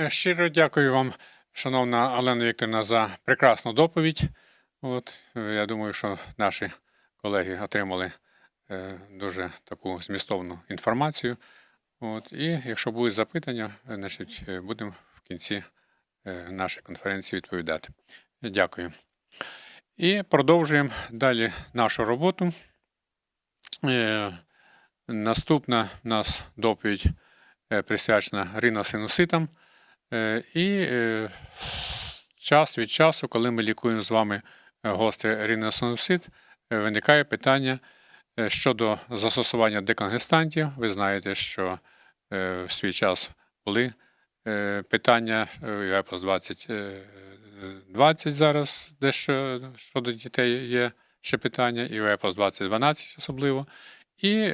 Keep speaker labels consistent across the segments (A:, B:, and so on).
A: Е, Щиро дякую вам, шановна Олена Вікторівна, за прекрасну доповідь. От, я думаю, що наші колеги отримали е, дуже таку змістовну інформацію. От, і якщо будуть запитання, е, значить, будемо в кінці нашої конференції відповідати. Дякую. І продовжуємо далі нашу роботу. Наступна у нас доповідь присвячена риносинуситам. Е, І е, час від часу, коли ми лікуємо з вами е, гострий риносинусит, е, виникає питання щодо застосування деконгестантів. Ви знаєте, що в свій час були питання ЕПОС 2020 зараз, дещо щодо дітей є ще питання, і в ЕПОС 2012 особливо. І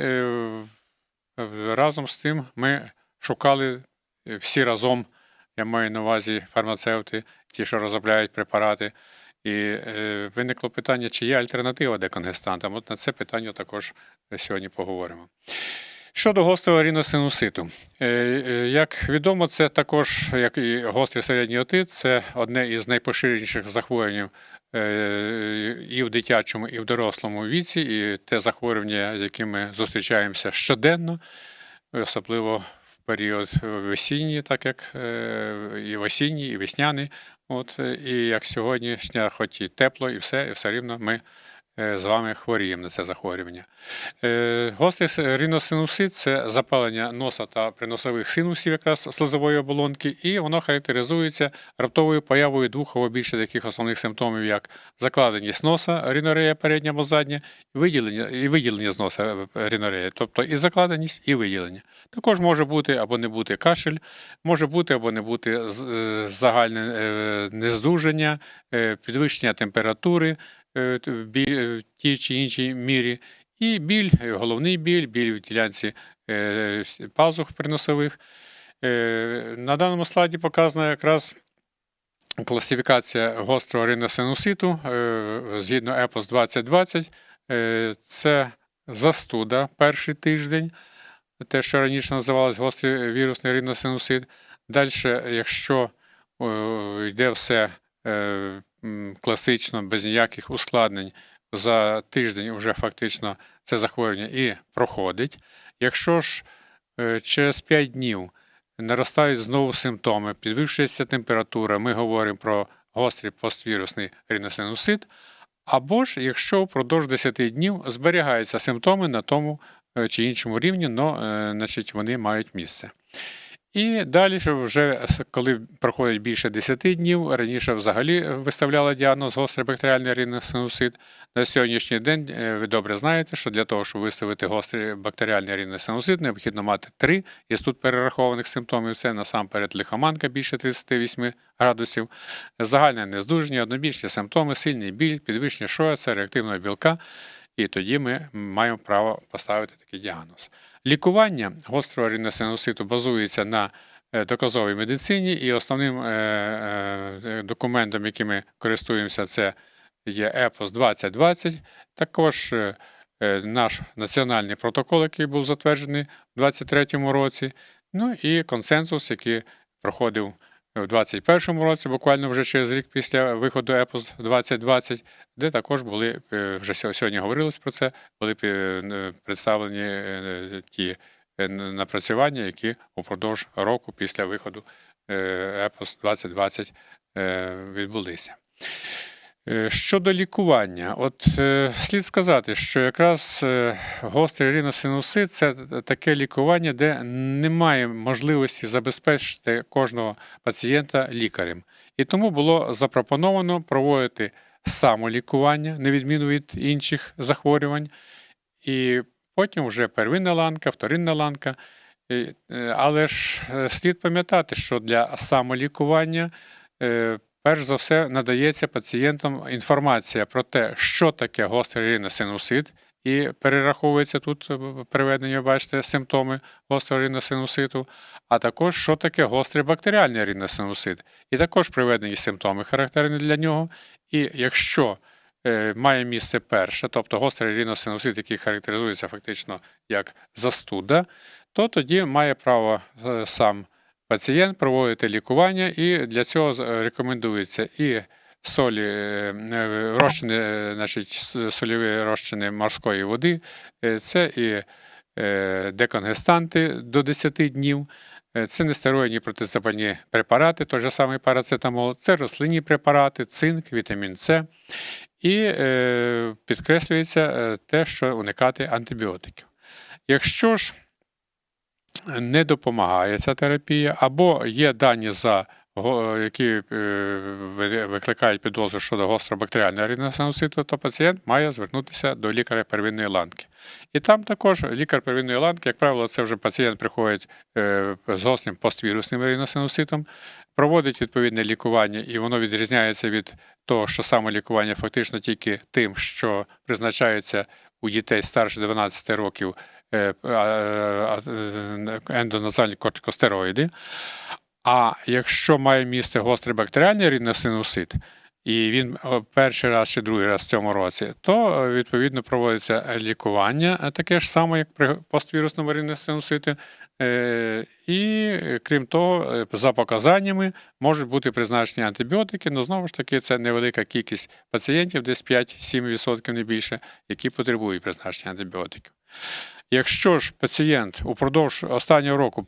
A: разом з тим ми шукали всі разом, я маю на увазі фармацевти, ті, що розробляють препарати. І е, виникло питання, чи є альтернатива деконгестантам. От на це питання також сьогодні поговоримо. Щодо гострого ріносинуситу. Е, е, Як відомо, це також, як і гострий середній отит, це одне із найпоширеніших захворювань е, і в дитячому, і в дорослому віці, і те захворювання, з яким ми зустрічаємося щоденно, особливо в період весінній, так як е, і в осінній, і весняний. От, е, і як сьогоднішня, хоч і тепло, і все, і все рівно ми з вами хворіємо на це захворювання. Е, Гострий риносинусит – це запалення носа та приносових синусів якраз слизової оболонки, і воно характеризується раптовою появою двох або більше таких основних симптомів, як закладеність носа, рінорея передня або задня, і виділення, і виділення з носа е, рінорея, тобто і закладеність, і виділення. Також може бути або не бути кашель, може бути або не бути е, загальне е, нездужання, е, підвищення температури е, в бі- е, в тій чи іншій мірі, і біль, е, головний біль, біль в ділянці е, пазух приносових. Е, На даному слайді показана якраз класифікація гострого риносинуситу е, згідно ЕПОС 2020. Е, Це застуда перший тиждень, те, що раніше називалось гострий вірусний риносинусит. Далі, якщо е, йде все е, класично, без ніяких ускладнень, за тиждень вже фактично це захворювання і проходить. Якщо ж е, через 5 днів наростають знову симптоми, підвищується температура, ми говоримо про гострий поствірусний риносинусит, або ж якщо впродовж 10 днів зберігаються симптоми на тому е, чи іншому рівні, но, значить, вони мають місце. І далі, вже коли проходить більше 10 днів, раніше взагалі е, виставляли діагноз гострий бактеріальний риносинусит. На сьогоднішній день е, ви добре знаєте, що для того, щоб виставити гострий бактеріальний риносинусит, необхідно мати три із тут перерахованих симптомів. Це насамперед лихоманка більше 38 градусів, загальне нездужання, однобічні симптоми, сильний біль, підвищення шояца, реактивного білка. І тоді ми маємо право поставити такий діагноз. Лікування гострого риносинуситу базується на е, доказовій медицині, і основним е, е, документом, яким ми користуємося, це є ЕПОС 2020. Також наш національний протокол, який був затверджений у 2023 році. Ну і консенсус, який проходив у 2021 році, буквально вже через рік після виходу ЕПОС 2020, де також були е, вже сьогодні говорилось про це, були представлені е, ті е, напрацювання, які упродовж року після виходу ЕПОС 2020 е, відбулися. Е, Щодо лікування, от е, слід сказати, що якраз е, гострий риносинусит – це таке лікування, де немає можливості забезпечити кожного пацієнта лікарем. І тому було запропоновано проводити самолікування, на відміну від інших захворювань, і потім вже первинна ланка, вторинна ланка. Але ж слід пам'ятати, що для самолікування перш за все надається пацієнтам інформація про те, що таке гострий риносинусит, і перераховується тут е, приведені, бачите, симптоми гострого риносинуситу, а також що таке гострий бактеріальний риносинусит, і також приведені симптоми характерні для нього. І якщо е, має місце перше, тобто гострий риносинусит, який характеризується фактично як застуда, то тоді має право е, сам пацієнт, проводите лікування, і для цього е, рекомендується і солі, е, е, розчини, значить, сольові розчини морської води, це і деконгестанти до 10 днів. Це нестероїдні протизапальні препарати, той же самий парацетамол, це рослинні препарати, цинк, вітамін С. І підкреслюється те, що уникати антибіотиків. Якщо ж не допомагає ця терапія, або є дані, за, які е, ви- викликають підозру щодо гостробактеріального риносинуситу, то пацієнт має звернутися до лікаря первинної ланки. І там також лікар первинної ланки, як правило, це вже пацієнт приходить е, з гострим поствірусним риносинуситом, проводить відповідне лікування, і воно відрізняється від того, що саме лікування фактично тільки тим, що призначається у дітей старше 12 років ендоназальні кортикостероїди. А якщо має місце гострий бактеріальний риносинусит, і він перший раз чи другий раз в цьому році, то е, відповідно проводиться лікування, е, таке ж саме, як при поствірусному риносинуситі. Е, І е, крім того, е, за показаннями можуть бути призначені антибіотики, але знову ж таки це невелика кількість пацієнтів, десь 5-7% не більше, які потребують призначення антибіотиків. Якщо ж пацієнт упродовж останнього року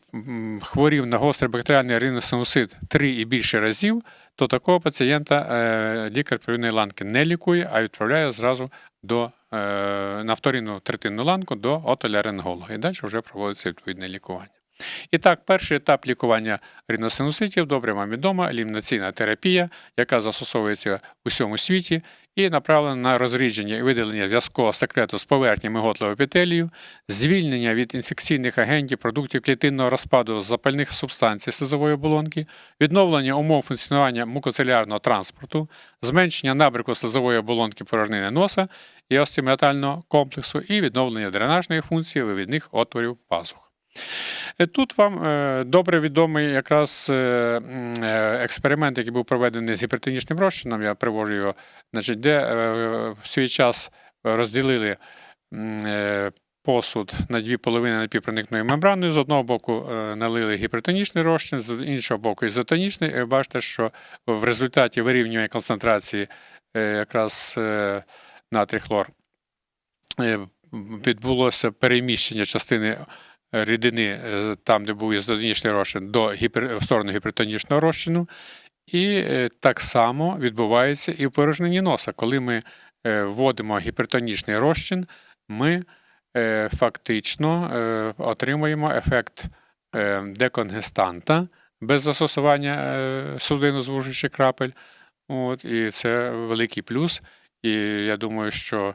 A: хворів на гострий бактеріальний риносинусит три і більше разів, то такого пацієнта е, лікар первинної ланки не лікує, а відправляє зразу до, е, на вторинну третинну ланку до отоляринголога. І далі вже проводиться відповідне лікування. І так, перший етап лікування риносинуситів, добре вам відома, елімінаційна терапія, яка застосовується у всьому світі і направлена на розрідження і видалення в'язкового секрету з поверхні миготлового епітелію, звільнення від інфекційних агентів, продуктів клітинного розпаду запальних субстанцій слизової оболонки, відновлення умов функціонування мукоцелярного транспорту, зменшення набряку слизової оболонки порожнини носа і остеоміатального комплексу і відновлення дренажної функції вивідних отворів пазух. Е, Тут вам е, добре відомий якраз е, експеримент, який був проведений з гіпертонічним розчином, я привожу його, значить, де в свій час розділили посуд на дві половини напівпроникною мембраною. З одного боку налили гіпертонічний розчин, з іншого боку ізотонічний. Бачите, що в результаті вирівнювання концентрації якраз натрій хлор відбулося переміщення частини рідини е, там, де був ізотонічний розчин, до гіпер... в сторону гіпертонічного розчину. І е, так само відбувається і в порожнині носа. Коли ми е, вводимо гіпертонічний розчин, ми фактично отримуємо ефект деконгестанта без застосування судинозвужуючих крапель. От, і це великий плюс. І я думаю, що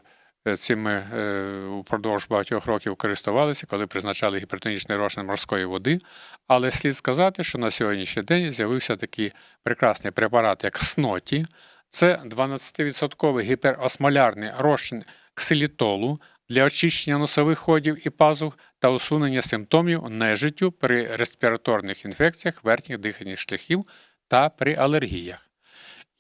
A: цим ми е, упродовж багатьох років користувалися, коли призначали гіпертонічний розчин морської води. Але слід сказати, що на сьогоднішній день з'явився такий прекрасний препарат, як сноті. Це 12% гіперосмолярний розчин ксилітолу для очищення носових ходів і пазух та усунення симптомів нежиттю при респіраторних інфекціях верхніх дихальних шляхів та при алергіях.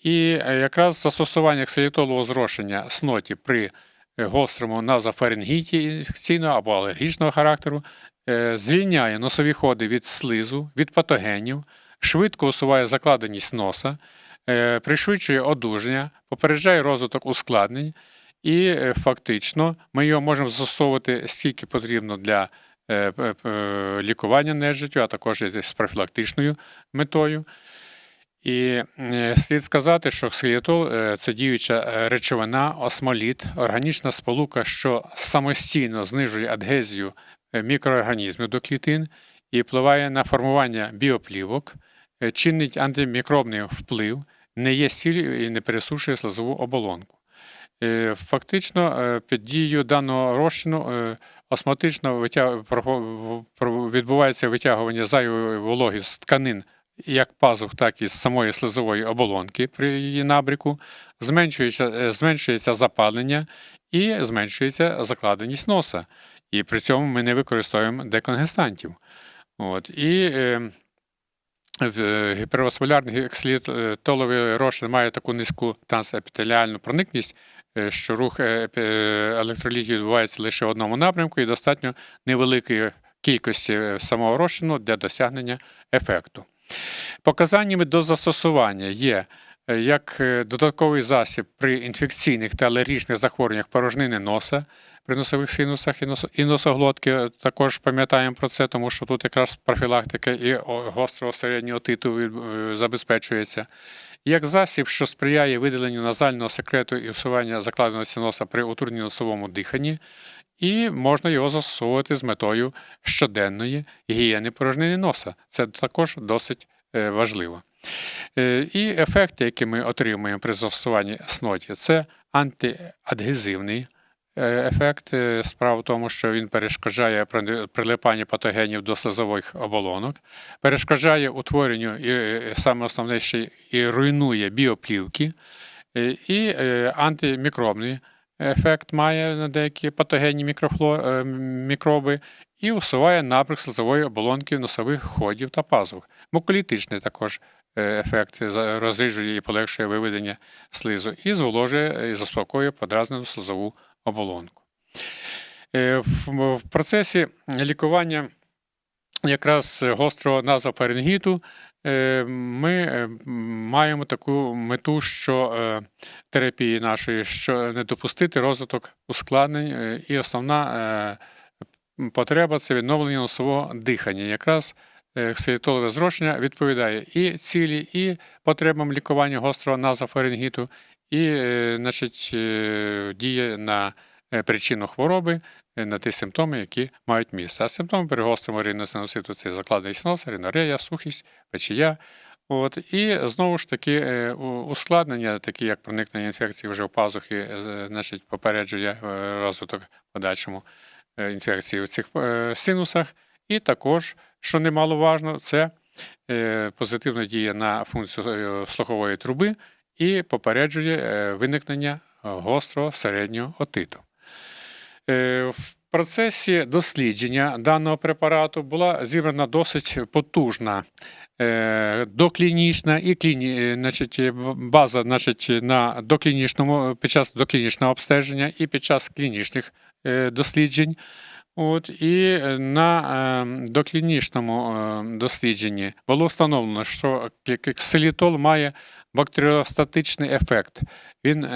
A: І е, якраз застосування ксилітолового зрошення сноті при е, гострому назофарингіті інфекційного або алергічного характеру е, звільняє носові ходи від слизу, від патогенів, швидко усуває закладеність носа, е, пришвидшує одужання, попереджає розвиток ускладнень, і е, фактично ми його можемо застосовувати скільки потрібно для е, лікування нежиттю, а також з профілактичною метою. І е, слід сказати, що ксилітол е, це діюча е, речовина, осмоліт, органічна сполука, що самостійно знижує адгезію мікроорганізмів до клітин і впливає на формування біоплівок, чинить антимікробний вплив, не є сіллю і не пересушує слизову оболонку. Фактично, під дією даного розчину про- відбувається витягування зайвої вологи з тканин як пазух, так і з самої слизової оболонки при її набріку, зменшується, е, зменшується запалення і зменшується закладеність носа. І при цьому ми не використовуємо деконгестантів. От. І е, в- е, гіперваскулярний ксилітоловий розчин має таку низьку трансепітеліальну проникність, е, що рух е, е, електролітів відбувається лише в одному напрямку і достатньо невеликої кількості е, самого розчину для досягнення ефекту. Показаннями до застосування є е, як е, додатковий засіб при інфекційних та алергічних захворюваннях порожнини носа, при носових синусах і нос- і носоглотки. Е, Також пам'ятаємо про це, тому що тут якраз профілактика і гострого середнього титу забезпечується. Як засіб, що сприяє видаленню назального секрету і усування закладеності носа при утрудненні носовому диханні, і можна його застосовувати з метою щоденної гігієни порожнини носа. Це також досить е, важливо. Е, І ефекти, які ми отримуємо при застосуванні сноті, це антиадгезивний е, ефект. Справа в тому, що він перешкоджає при- прилипанню патогенів до слизових оболонок, перешкоджає утворенню і саме основне ще і руйнує біоплівки, і антимікробний ефект має на деякі патогенні мікрофло, е, мікроби і усуває набрик слизової оболонки носових ходів та пазух. Муколітичний також е, ефект розріджує і полегшує виведення слизу і зволожує і заспокоює подразнену слизову оболонку. Е, В, процесі лікування якраз гострого назофарингіту е, ми е, маємо таку мету, що е, терапії нашої, що не допустити розвиток ускладнень, е, і основна е, потреба це відновлення носового дихання. Якраз е, ксилітолове зрошення відповідає і цілі, і потребам лікування гострого назофарингіту, і е, значить, е, діє на е, причину хвороби, е, на ті симптоми, які мають місце. А симптоми при гострому риносинуситу це закладеність носа, ринорея, сухість, печія. От, і знову ж таки е, ускладнення, такі як проникнення інфекції вже в пазухи, е, значить, попереджує е, розвиток подальшому е, інфекції в цих е, синусах. І також, що немаловажно, це е, позитивно діє на функцію е, слухової труби і попереджує е, виникнення гострого середнього отиту. Е, В процесі дослідження даного препарату була зібрана досить потужна е, доклінічна і кліні, е, значить, база значить, на доклінічному, під час доклінічного обстеження і під час клінічних досліджень. От, і на доклінічному дослідженні було встановлено, що ксилітол має бактеріостатичний ефект. Він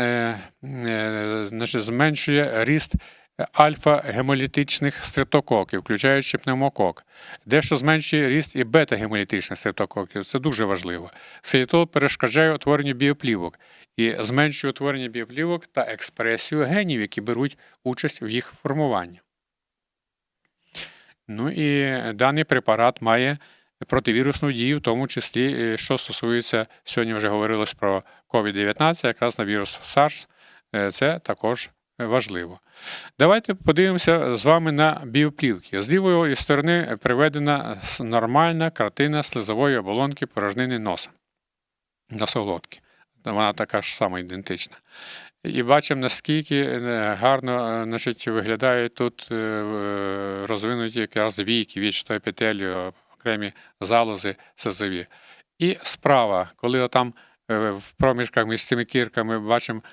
A: значить, зменшує ріст альфа-гемолітичних стрептококів, включаючи пневмокок, дещо зменшує ріст і бета-гемолітичних стрептококів. Це дуже важливо. Ксилітол перешкоджає утворенню біоплівок і зменшує утворення біоплівок та експресію генів, які беруть участь в їх формуванні. Ну і даний препарат має противірусну дію, в тому числі, е, що стосується, сьогодні вже говорилось про COVID-19, якраз на вірус SARS, е, це також важливо. Давайте подивимося з вами на біоплівки. З лівої сторони приведена нормальна картина слизової оболонки порожнини носа, носоглотки. Вона така ж сама ідентична. І бачимо, наскільки е, гарно е, значить, виглядають тут е, е, розвинуті якраз війки, вічто епітелію, окремі залози слизові. І справа, коли там в проміжках між цими кірками бачимо е,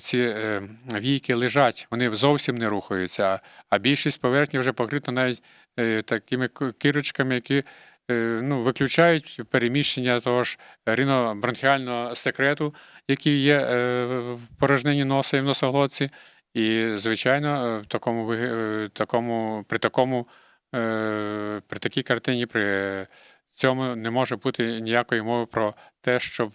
A: ці е, війки лежать, вони зовсім не рухаються, а більшість поверхні вже покрита навіть е, такими кірочками, які е, ну, виключають переміщення того ж ринобронхіального секрету, який є е, в порожнині носа і в носоглотці. І, звичайно, е, в такому, е, такому, при такому е, при такій картині, при цьому не може бути ніякої мови про те, щоб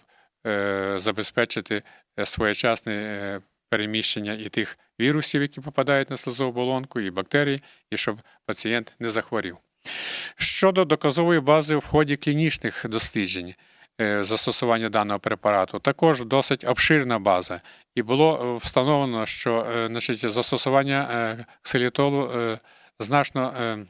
A: е, забезпечити е, своєчасне е, переміщення і тих вірусів, які попадають на слизову оболонку, і бактерій, і щоб пацієнт не захворів. Щодо доказової бази в ході клінічних досліджень е, застосування даного препарату, також досить обширна база, і було е, встановлено, що е, значить, застосування е, ксилітолу е, значно е,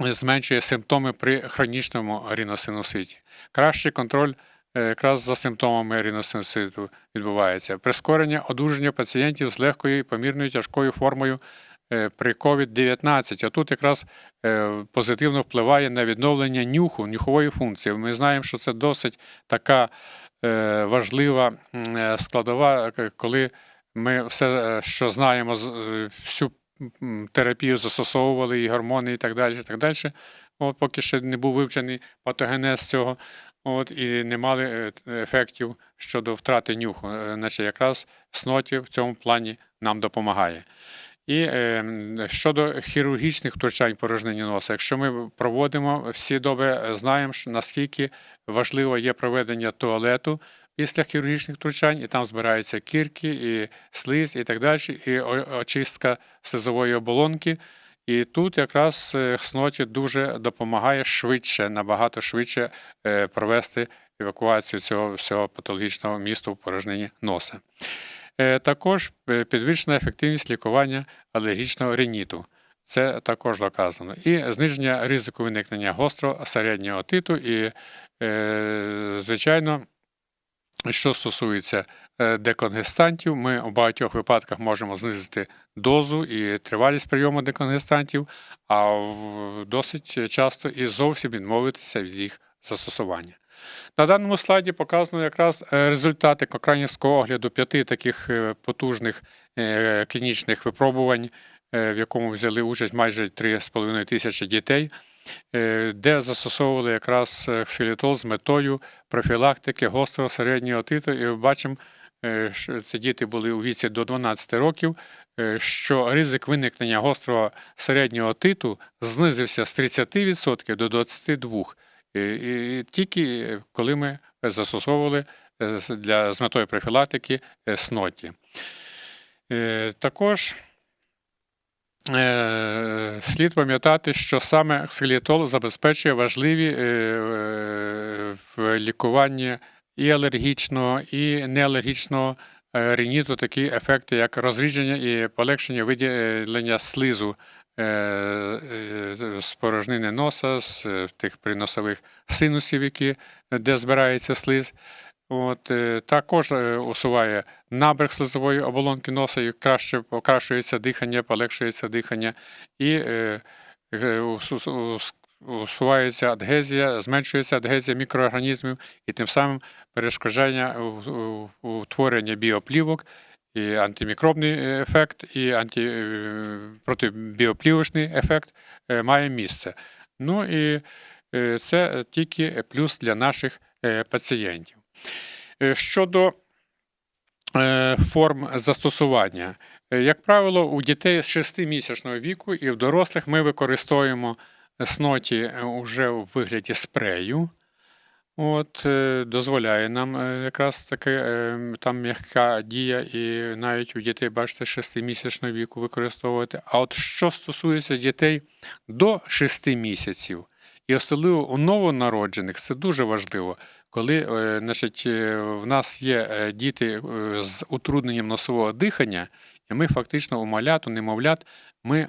A: зменшує симптоми при хронічному ріносинуситі. Кращий контроль е, якраз за симптомами ріносинуситу відбувається. Прискорення одужання пацієнтів з легкою і помірною тяжкою формою е, при COVID-19. А тут якраз е, позитивно впливає на відновлення нюху, нюхової функції. Ми знаємо, що це досить така е, важлива е, складова, е, коли ми все, е, що знаємо, е, всю терапію застосовували, і гормони, і так далі. І так далі. От, поки ще не був вивчений патогенез цього, от, і не мали е, ефектів щодо втрати нюху. Е, Значить, якраз сноті в цьому плані нам допомагає. І е, щодо хірургічних втручань порожнини носа, якщо ми проводимо, всі добре знаємо, що наскільки важливо є проведення туалету після хірургічних втручань, і там збираються кірки, і слиз, і так далі, і очистка слизової оболонки. І тут якраз е, сноті дуже допомагає швидше, набагато швидше е, провести евакуацію цього всього патологічного місту в порожнині носа. Е, Також підвищена ефективність лікування алергічного риніту. Це також доказано. І зниження ризику виникнення гострого середнього отиту. І, звичайно, що стосується деконгестантів, ми у багатьох випадках можемо знизити дозу і тривалість прийому деконгестантів, а досить часто і зовсім відмовитися від їх застосування. На даному слайді показано якраз е, результати кокранівського огляду п'яти таких е, потужних е, клінічних випробувань, е, в якому взяли участь майже 3,5 тисячі дітей, е, де застосовували якраз е, ксилітол з метою профілактики гострого середнього отиту. І бачимо, е, що діти були у віці до 12 років, е, що ризик виникнення гострого середнього отиту знизився з 30% до 22%. І, і тільки е, коли ми застосовували е, для, з метою профілактики е, сноті. Е, Також е, слід пам'ятати, що саме ксилітол забезпечує важливі е, е, в лікуванні і алергічного, і неалергічного е, риніту такі ефекти, як розрідження і полегшення виділення слизу е, е, з порожнини носа, з тих приносових синусів, які, де збирається слиз. От, також усуває набряк слизової оболонки носа і краще покращується дихання, полегшується дихання і е, усувається адгезія, зменшується адгезія мікроорганізмів і тим самим у- утворення біоплівок і антимікробний е, ефект, і анти, е, протибіоплівочний ефект е, має місце. Ну і це тільки плюс для наших пацієнтів. Щодо форм застосування, як правило, у дітей з 6-місячного віку і в дорослих ми використовуємо сноті вже у вигляді спрею. От, е, дозволяє нам е, якраз таке е, там м'яка дія, і навіть у дітей, бачите, 6-місячного віку використовувати. А от що стосується дітей до 6 місяців, і особливо у новонароджених, це дуже важливо, коли е, значить, е, в нас є е, діти е, з утрудненням носового дихання, і ми фактично у малят, у немовлят, ми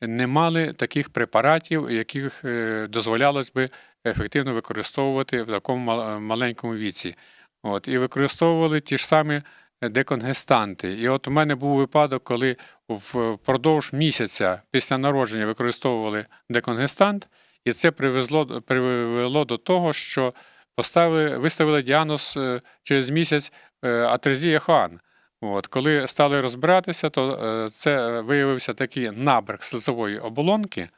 A: не мали таких препаратів, яких е, дозволялось би ефективно використовувати в такому маленькому віці. От, і використовували ті ж самі деконгестанти. І от у мене був випадок, коли впродовж місяця після народження використовували деконгестант, і це привезло, привело до того, що поставили, виставили діагноз е, через місяць е, атрезія Хоан. От, коли стали розбиратися, то е, це виявився такий набряк слизової оболонки,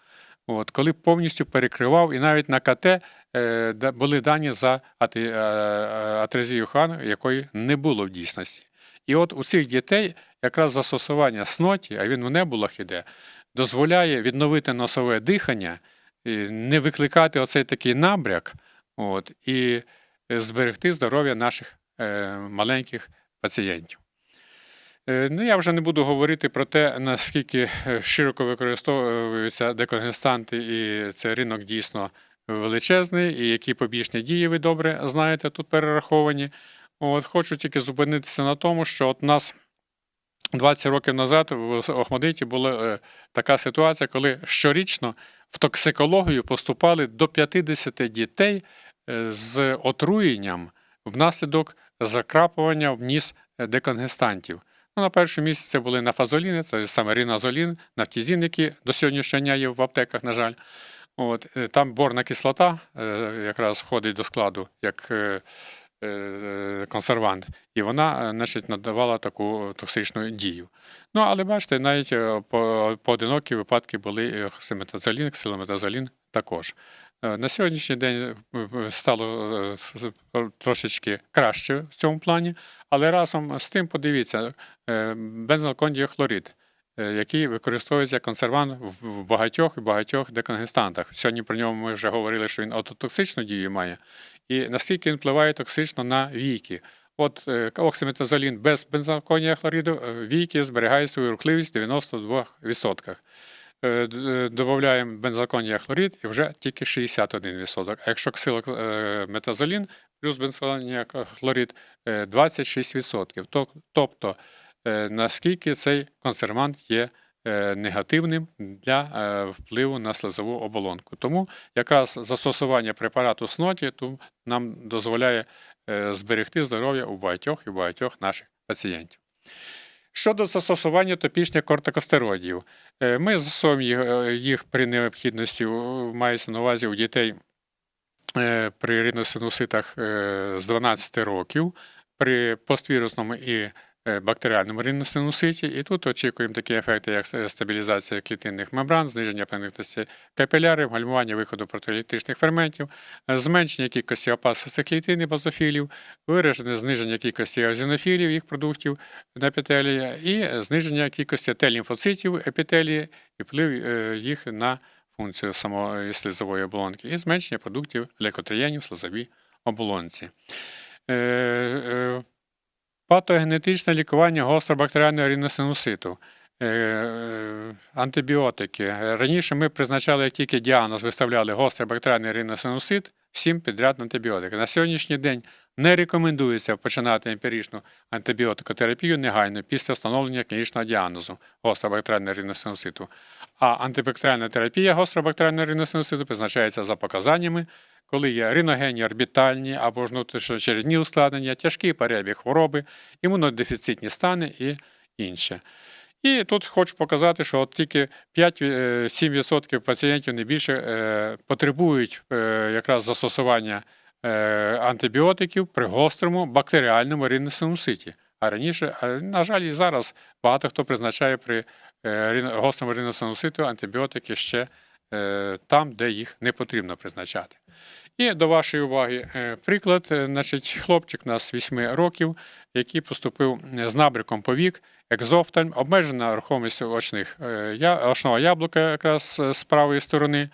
A: от, коли повністю перекривав, і навіть на КТ е, були дані за е, атрезію Хан, якої не було в дійсності. І от у цих дітей якраз застосування сноті, а він в небулах іде, дозволяє відновити носове дихання, не викликати оцей такий набряк, от, і зберегти здоров'я наших маленьких пацієнтів. Е, Ну, я вже не буду говорити про те, наскільки е, широко використовуються деконгестанти, і це ринок дійсно величезний, і які побічні дії ви добре знаєте тут перераховані. От, хочу тільки зупинитися на тому, що от нас 20 років назад в Охмадиті була е, така ситуація, коли щорічно в токсикологію поступали до 50 дітей з отруєнням внаслідок закрапування в ніс деконгестантів. Ну, на першому місці це були нафазоліни, це саме риназолін, нафтізін, які до сьогоднішнього дня є в аптеках, на жаль. От, е, там борна кислота е, якраз входить до складу як е, консервант, і вона значить, надавала таку токсичну дію. Ну, але бачите, навіть поодинокі випадки були оксиметазолін, ксилометазолін також. Е, На сьогоднішній день е, стало е, трошечки краще в цьому плані, але разом з тим подивіться, бензалкондіохлорид, е, який використовується як консервант в багатьох і багатьох деконгестантах. Сьогодні про нього ми вже говорили, що він ототоксичну дію має, і наскільки він впливає токсично на віки. От оксиметазолін без бензалконія хлориду е, віки зберігає свою рухливість в 92%. Е, е, Додаємо бензалконія хлорид і вже тільки 61%. А якщо ксилометазолін плюс бензалконія хлорид е, 26%. Тобто, е, наскільки цей консервант є е, негативним для е, впливу на слизову оболонку. Тому якраз застосування препарату сноті ту- нам дозволяє е, зберегти здоров'я у багатьох і багатьох наших пацієнтів. Щодо застосування топічних кортикостероїдів, е, ми застосовуємо їх, е, при необхідності, у- мається на увазі у дітей е, при риносинуситах е, з 12 років, при поствірусному і е, бактеріальному риносинуситі. І тут очікуємо такі ефекти, як стабілізація клітинних мембран, зниження проникності капілярів, гальмування виходу протеолітичних ферментів, е, зменшення кількості опасностих клітин і базофілів, виражене зниження кількості озінофілів, їх продуктів на епітелія, і е, зниження кількості Т-лімфоцитів епітелії і вплив е, їх на функцію самої слизової оболонки, і зменшення продуктів лейкотриєнів в слизовій оболонці. Патогенетичне лікування гостробактеріального ріносинуситу. Е, е, Антибіотики. Раніше ми призначали як тільки діагноз, виставляли гострий бактеріальний риносинусит, всім підряд антибіотики. На сьогоднішній день не рекомендується починати емпіричну антибіотикотерапію негайно після встановлення клінічного діагнозу гостробактеріального риносинуситу. А антибактеріальна терапія гостробактеріального риносинуситу призначається за показаннями, коли є риногенні орбітальні або ж внутрішньочередні ускладнення, тяжкий перебіг хвороби, імунодефіцитні стани і інше. І тут хочу показати, що от тільки 5-7% пацієнтів не більше е, потребують е, якраз застосування е, антибіотиків при гострому бактеріальному риносинуситі. А раніше, на жаль, і зараз багато хто призначає при е, гострому риносинуситу антибіотики ще е, там, де їх не потрібно призначати. І до вашої уваги е, приклад. Е, Значить, хлопчик у нас 8 років, який поступив е, з набряком повік, екзофтальм, обмежена рухомість очних, очного яблука якраз з правої сторони,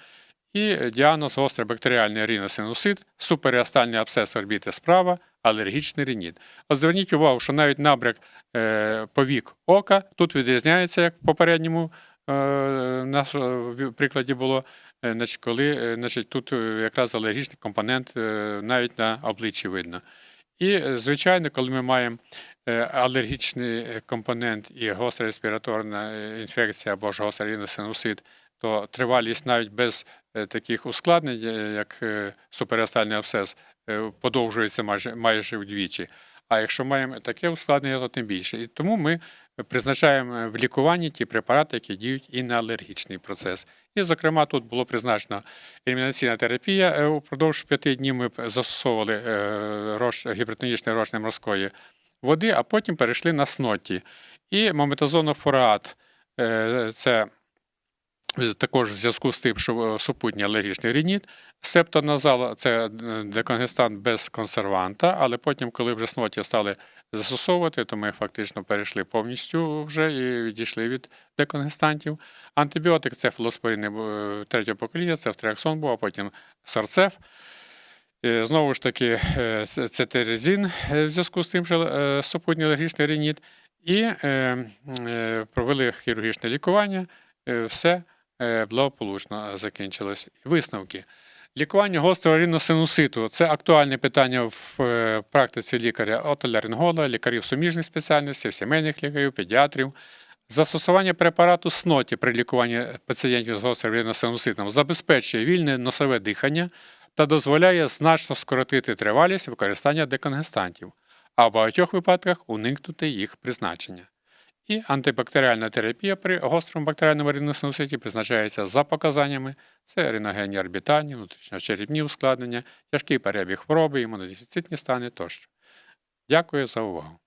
A: і діагноз гострий бактеріальний ріносинусит, суперіастальний абсцес орбіти справа, алергічний рініт. От зверніть увагу, що навіть набряк е, повік ока тут відрізняється, як в попередньому в- прикладі було, значить, коли е, значить, тут е, якраз алергічний компонент е, навіть на обличчі видно. І, е, звичайно, коли ми маємо е, алергічний е, компонент і гостра респіраторна е, інфекція або ж гострий риносинусит, то тривалість навіть без е, таких ускладнень, е, як е, суперестальний абсцес, е, подовжується майже, майже вдвічі. А якщо маємо таке ускладнення, то тим більше. І тому ми призначаємо в лікуванні ті препарати, які діють і на алергічний процес. І, зокрема, тут було призначено елімінаційна терапія. Е, Упродовж п'яти днів ми застосовували е, рош- гіпертонічний розчин морської води, а потім перейшли на сноті. І мометазонофурат е, це також в зв'язку з тим, що е, супутній алергічний рініт. Септоназал – це е, деконгестант без консерванта, але потім, коли вже сноті стали застосовувати, то ми фактично перейшли повністю вже і відійшли від деконгестантів. Антибіотик це флоспорини е, третього покоління, це фтреаксон був, а потім сарцеф. Е, Знову ж таки, це- цетерезин е, в зв'язку з тим, що супутній алергічний рініт, і провели хірургічне лікування. Все благополучно закінчилось. Висновки. Лікування гострого риносинуситу – це актуальне питання в е, практиці лікаря отоларинголога, лікарів суміжних спеціальностей, сімейних лікарів, педіатрів. Застосування препарату сноті при лікуванні пацієнтів з гострим риносинуситом забезпечує вільне носове дихання та дозволяє значно скоротити тривалість використання деконгестантів, а в багатьох випадках уникнути їх призначення. І антибактеріальна терапія при гострому бактеріальному рівному синуситі призначається за показаннями. Це риногенні орбітальні, внутрішньочерепні ускладнення, тяжкий перебіг хвороби, імунодефіцитні стани тощо. Дякую за увагу.